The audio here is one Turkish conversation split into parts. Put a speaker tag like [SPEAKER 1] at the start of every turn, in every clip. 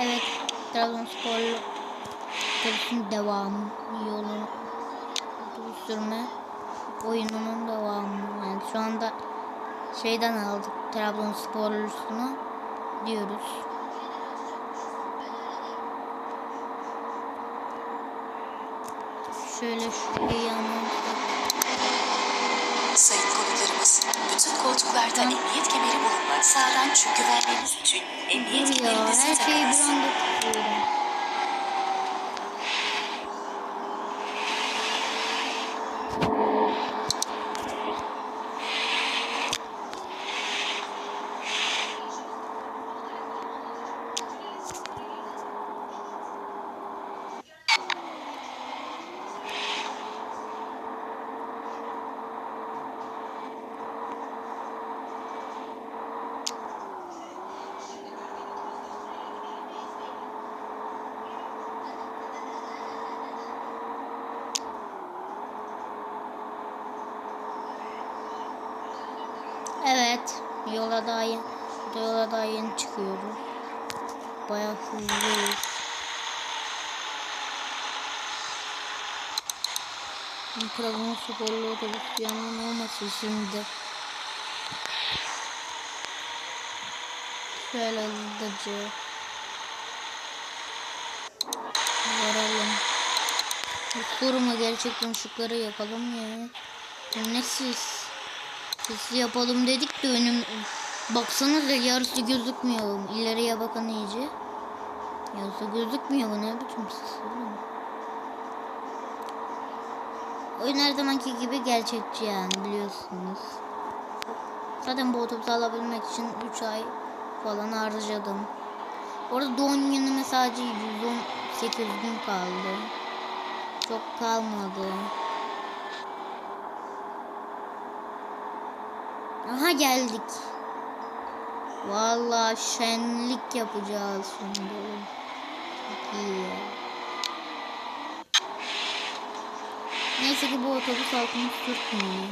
[SPEAKER 1] Evet. Trabzonsporlu otobüsün devamı yolu otobüs sürme oyununun devamı. Yani şu anda şeyden aldık Trabzonsporlusunu diyoruz. Şöyle şurayı anlatsak.
[SPEAKER 2] Sayın bütün koltuklarda emniyet kemeri bulunmak sağdan çünkü güvenliğiniz için emniyet kemerinizi
[SPEAKER 1] her şeyi bir
[SPEAKER 2] takınız.
[SPEAKER 1] anda tutuyorum. Evet. Yola daha yeni, yola daha yeni çıkıyoruz. Bayağı hızlıyız. Trabzon sporlu otobüs yanından olmasın şimdi. Şöyle hızlıca. Varalım. Bu kuruma gerçekten ışıkları yapalım ya. Ne siz? Biz yapalım dedik de önüm... Baksanıza yarısı gözükmüyor. İleriye bakın iyice. Yarısı gözükmüyor. Bu ne biçim ses? Oyun her zamanki gibi gerçekçi yani biliyorsunuz. Zaten bu otobüsü alabilmek için 3 ay falan harcadım. Orada doğum günüme sadece 118 gün kaldı. Çok kalmadı. Aha geldik. Vallahi şenlik yapacağız şimdi. Çok iyi ya. Neyse ki bu otobüs altını tutmuyor.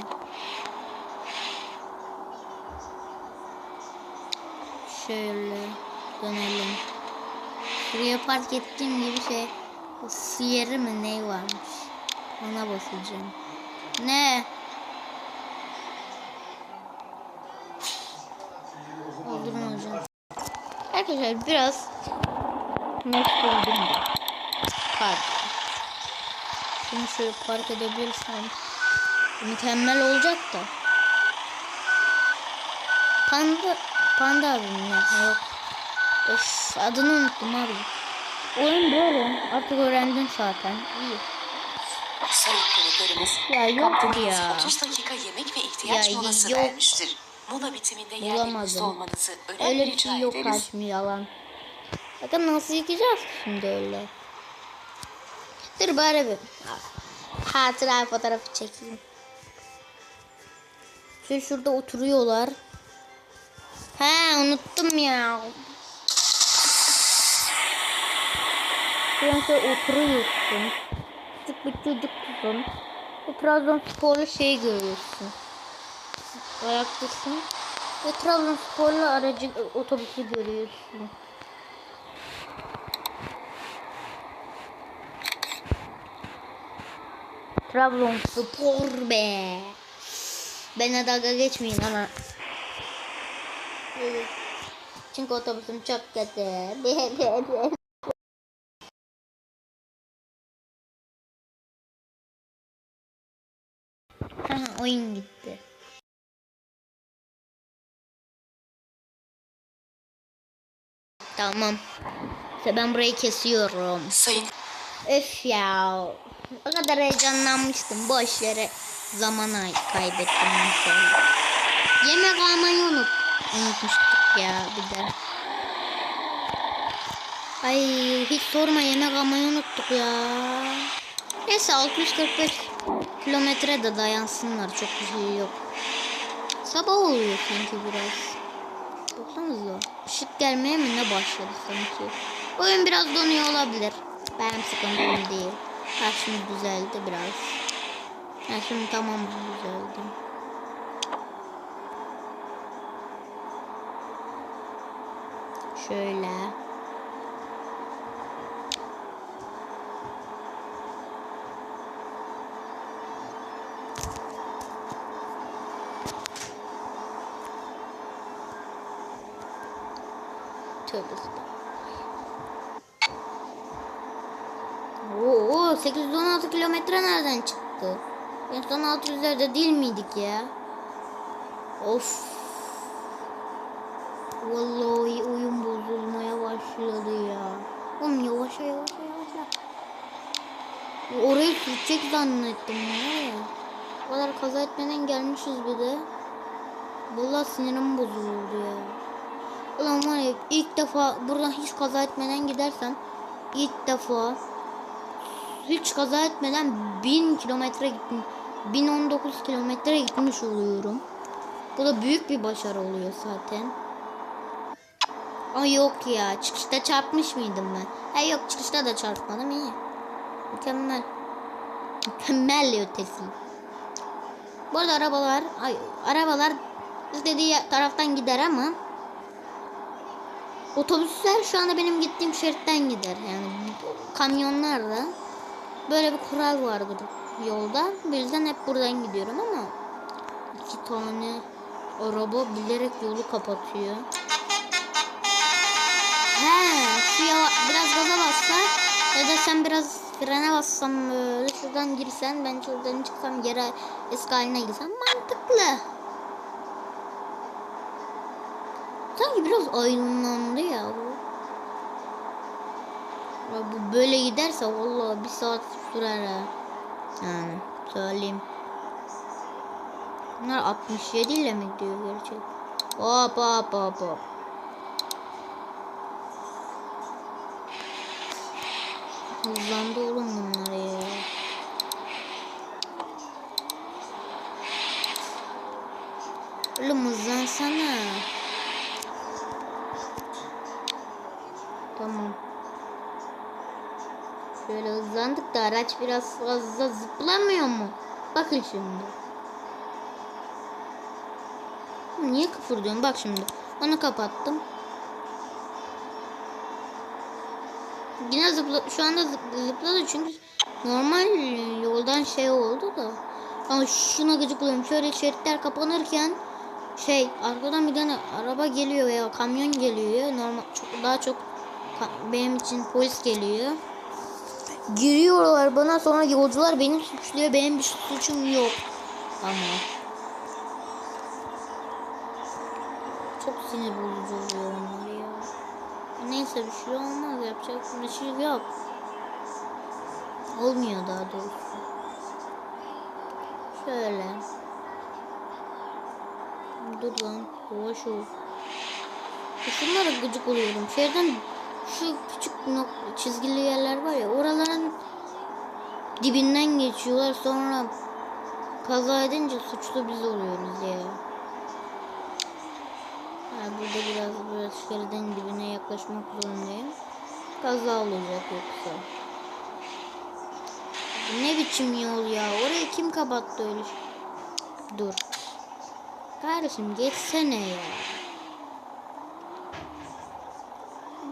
[SPEAKER 1] Şöyle dönelim. Buraya park ettiğim gibi şey siyeri mi ne varmış. Ona basacağım. Ne? Arkadaşlar biraz meşguldüm de. Park. Şunu şöyle park edebilirsem mükemmel olacak da. Panda Panda abim ya. Yok. Of adını unuttum abi. Oyun böyle. Artık öğrendim zaten. İyi.
[SPEAKER 2] Sayın konuklarımız,
[SPEAKER 1] Ya yok ya.
[SPEAKER 2] 30 dakika yemek ve ihtiyaç
[SPEAKER 1] Ya
[SPEAKER 2] molası
[SPEAKER 1] yok.
[SPEAKER 2] vermiştir. Mola bitiminde
[SPEAKER 1] Bulamadım.
[SPEAKER 2] olmanızı önemli
[SPEAKER 1] Öyle bir şey yok kaçmı yalan. Bakın nasıl yıkayacağız şimdi öyle. Dur bari bir hatıra fotoğrafı çekeyim. Şu şurada oturuyorlar. He unuttum ya. Şöyle oturuyorsun. Küçük bir çocuksun. Trabzonsporlu şey görüyorsun. Ayaktasın. Ve Trabzonsporlu aracı otobüsü görüyorsun. Trabzonspor be. Bana dalga geçmeyin ama. Çünkü otobüsüm çok kötü. Oyun gitti. Tamam. İşte ben burayı kesiyorum.
[SPEAKER 2] Sayın
[SPEAKER 1] Öf ya. O kadar heyecanlanmıştım. Boş yere zaman ay- kaybettim mesela. Yemek almayı unut unutmuştuk ya bir de. Ay hiç sorma yemek almayı unuttuk ya. Neyse 60-45 kilometre de dayansınlar. Çok bir şey yok. Sabah oluyor sanki biraz. Baksanıza. Işık gelmeye mi ne başladı sanki. Oyun biraz donuyor olabilir. Benim sıkıntım değil. Ha şimdi düzeldi biraz. Ha şimdi tamam düzeldi. Şöyle. Tövbe Oo 816 kilometre nereden çıktı? En son 600'lerde değil miydik ya? Of. Vallahi oyun bozulmaya başladı ya. Oğlum yavaşa yavaşa yavaşa. Orayı sürtecek zannettim ya. O kadar kaza etmeden gelmişiz bir de. Vallahi sinirim bozuldu ya. Ulan var ya ilk defa buradan hiç kaza etmeden gidersem ilk defa hiç kaza etmeden 1000 kilometre gittim. 1019 kilometre gitmiş oluyorum. Bu da büyük bir başarı oluyor zaten. Ama yok ya çıkışta çarpmış mıydım ben? He yok çıkışta da çarpmadım iyi. Mükemmel. Mükemmel ötesi. Bu arada arabalar, ay, arabalar istediği taraftan gider ama otobüsler şu anda benim gittiğim şeritten gider. Yani kamyonlar da böyle bir kural vardır yolda. Bu yüzden hep buradan gidiyorum ama iki tane araba bilerek yolu kapatıyor. He, şu yava, biraz gaza bassa ya da sen biraz frene bassan böyle şuradan girsen ben şuradan çıksam yere eski haline girsem mantıklı. Sanki biraz aydınlandı ya bu. Ya bu böyle giderse vallahi bir saat sürer ha. Yani söyleyeyim. Bunlar 67 ile mi gidiyor gerçek? Hop hop hop hop. Hızlandı oğlum bunlar ya. Oğlum hızlansana. Tamam. Şöyle hızlandık da araç biraz fazla zıplamıyor mu? Bakın şimdi. Niye kıpırdıyorsun? Bak şimdi. Onu kapattım. Yine zıpla şu anda zıp- zıpladı çünkü normal yoldan şey oldu da. Ama şuna gıcıklıyorum. Şöyle şeritler kapanırken şey arkadan bir tane araba geliyor veya kamyon geliyor. Normal daha çok benim için polis geliyor. Giriyorlar bana sonra yolcular beni suçluyor. Benim bir suçum yok. Ama çok sinir bozucu oluyor onlar ya. Neyse bir şey olmaz yapacak bir şey yok. Olmuyor daha doğrusu. Şöyle. Dur lan. Yavaş ol. Şunlara gıcık oluyorum. Şehirden şu küçük nok- çizgili yerler var ya oraların dibinden geçiyorlar sonra kaza edince suçlu biz oluyoruz ya. Ha, burada biraz böyle şeridin dibine yaklaşmak zorundayım. Kaza olacak yoksa. Ne biçim yol ya? Orayı kim kapattı öyle? şey? Dur. Kardeşim geçsene ya.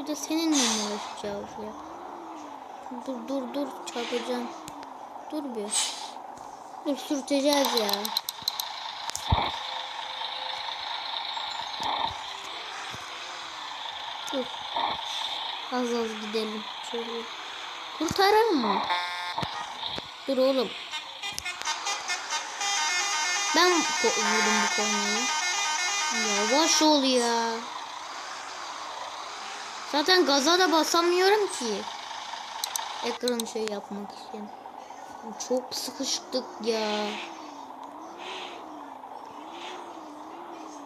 [SPEAKER 1] Bir de seninle mi uğraşacağız ya? Dur dur dur çarpacağım. Dur bir. Dur sürteceğiz ya. Dur. Az az gidelim. Şöyle. Kurtarır mı? Dur oğlum. Ben vurdum bu kornayı. Yavaş ol ya. Zaten gaza da basamıyorum ki. Ekran şey yapmak için. Çok sıkıştık ya.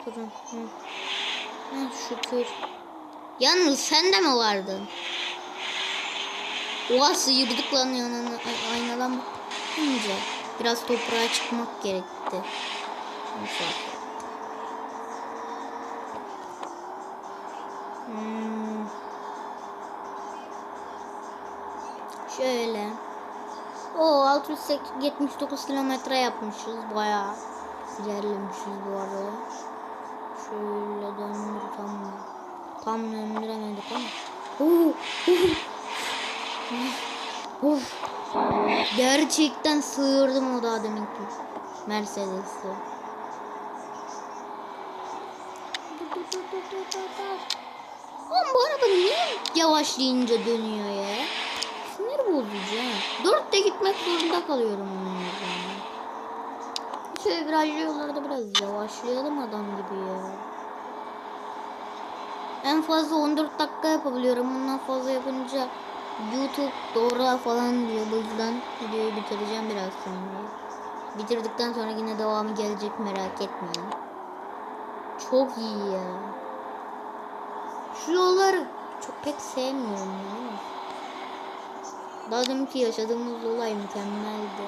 [SPEAKER 1] Durun. Hı. Hı, şükür. Yalnız sen de mi vardın? Oha sıyırdık lan yanına ay, aynadan bakınca. Biraz toprağa çıkmak gerekti. Hmm. Şöyle. O 679 kilometre yapmışız bayağı. İlerlemişiz bu arada. Şöyle döndür tam tam döndüremedik ama. Oo. Gerçekten sığırdım o da deminki Mercedes'i. Oğlum bu araba niye yavaşlayınca dönüyor ya? Bozucu ha. Dörtte gitmek zorunda kalıyorum onun yüzünden. Şöyle virajlı yollarda biraz yavaşlayalım adam gibi ya. En fazla 14 dakika yapabiliyorum. Bundan fazla yapınca YouTube doğru falan diyor. Bu yüzden videoyu bitireceğim biraz sonra. Bitirdikten sonra yine devamı gelecek merak etmeyin. Çok iyi ya. Şu yolları çok pek sevmiyorum ya. Daha deminki yaşadığımız olay mükemmeldi.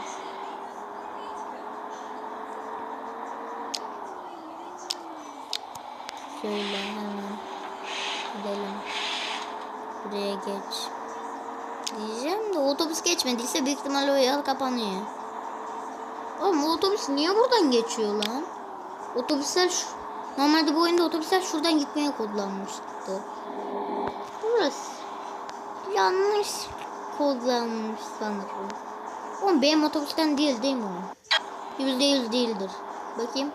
[SPEAKER 1] Şöyle hemen gidelim. Buraya geç. Diyeceğim de otobüs geçmediyse büyük ihtimalle o yol kapanıyor. Oğlum otobüs niye buradan geçiyor lan? Otobüsler şu... Normalde bu oyunda otobüsler şuradan gitmeye kodlanmıştı. Burası. Yanlış kodlanmış sanırım. Oğlum benim otobüsten değil değil mi o? Yüzde yüz değildir. Bakayım.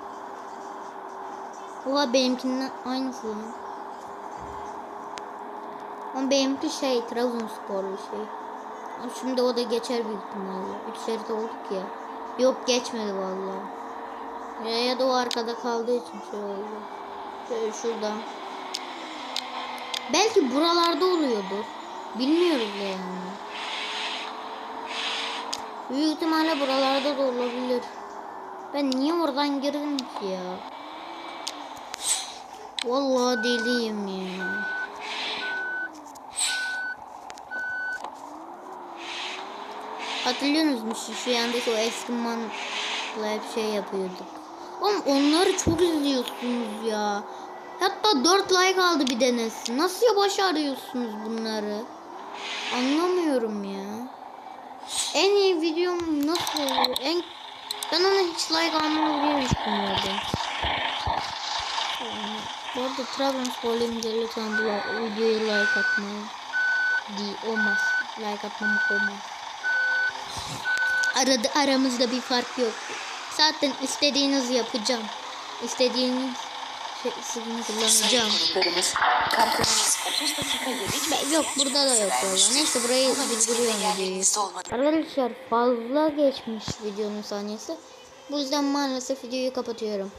[SPEAKER 1] Oha benimkinden aynısı. Ama benimki şey Trabzonsporlu şey. Şimdi o da geçer büyük ihtimalle. Üç şerit olduk ya. Yok geçmedi vallahi. Ya, ya da o arkada kaldığı için şey oldu. Şöyle şuradan. Belki buralarda oluyordur. Bilmiyoruz yani. Büyük ihtimalle buralarda da olabilir. Ben niye oradan girdim ki ya? Vallahi deliyim ya. Hatırlıyorsunuz mu şu, şu yandaki o eski manla hep şey yapıyorduk. Oğlum onları çok izliyorsunuz ya. Hatta 4 like aldı bir denesi. Nasıl ya başarıyorsunuz bunları? Anlamıyorum ya. En iyi videom nasıl oluyor? En ben ona hiç like almamı bile düşünmüyordum. Bu arada ilgili lütfen bu videoya like atmayı. Değil olmaz. Like atmamak olmaz. Arada aramızda bir fark yok. Zaten istediğinizi yapacağım. İstediğiniz şey, kullanacağım.
[SPEAKER 2] Konuklarımız kampanyamız 30 dakika
[SPEAKER 1] Ben- Yok burada da yok valla. Neyse burayı bildiriyorum videoyu. Arkadaşlar fazla geçmiş videonun saniyesi. Bu yüzden maalesef videoyu kapatıyorum.